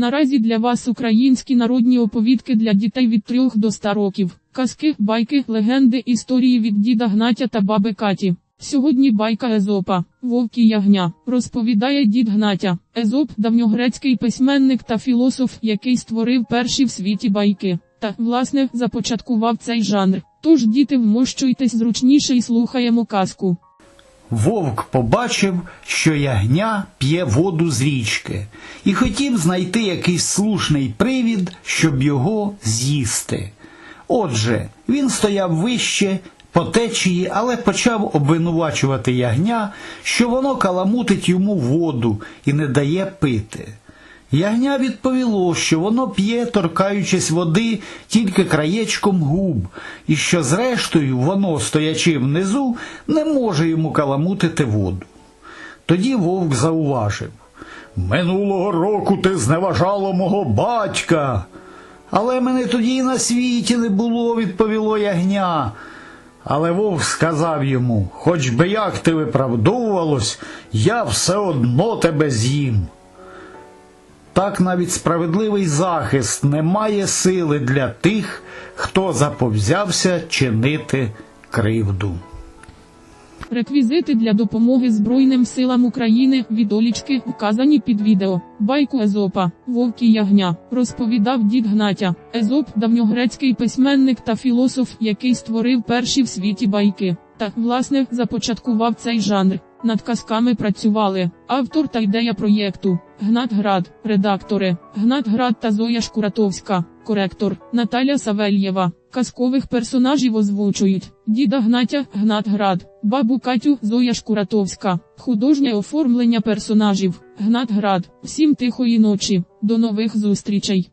Наразі для вас українські народні оповідки для дітей від 3 до 100 років. Казки, байки, легенди, історії від діда Гнатя та баби Каті. Сьогодні байка Езопа, Вовк і Ягня, розповідає дід Гнатя. Езоп – давньогрецький письменник та філософ, який створив перші в світі байки. Та, власне, започаткував цей жанр. Тож, діти, вмощуйтесь зручніше і слухаємо казку. Вовк побачив, що ягня п'є воду з річки, і хотів знайти якийсь слушний привід, щоб його з'їсти. Отже, він стояв вище по течії, але почав обвинувачувати ягня, що воно каламутить йому воду і не дає пити. Ягня відповіло, що воно п'є, торкаючись води тільки краєчком губ, і що зрештою воно, стоячи внизу, не може йому каламутити воду. Тоді вовк зауважив Минулого року ти зневажало мого батька. Але мене тоді і на світі не було, відповіло ягня. Але вовк сказав йому, хоч би як ти виправдовувалось, я все одно тебе з'їм. Так навіть справедливий захист не має сили для тих, хто заповзявся чинити кривду. Реквізити для допомоги Збройним силам України відолічки вказані під відео. Байку Езопа, Вовк Ягня, розповідав дід Гнатя. Езоп – давньогрецький письменник та філософ, який створив перші в світі байки. Та, власне, започаткував цей жанр. Над казками працювали автор та ідея проєкту Гнат Град, редактори Гнат Град та Зоя Шкуратовська, коректор Наталя Савельєва. Казкових персонажів озвучують діда Гнатя Гнат Град, бабу Катю Зоя Шкуратовська, художнє оформлення персонажів Гнат Град. Всім тихої ночі. До нових зустрічей.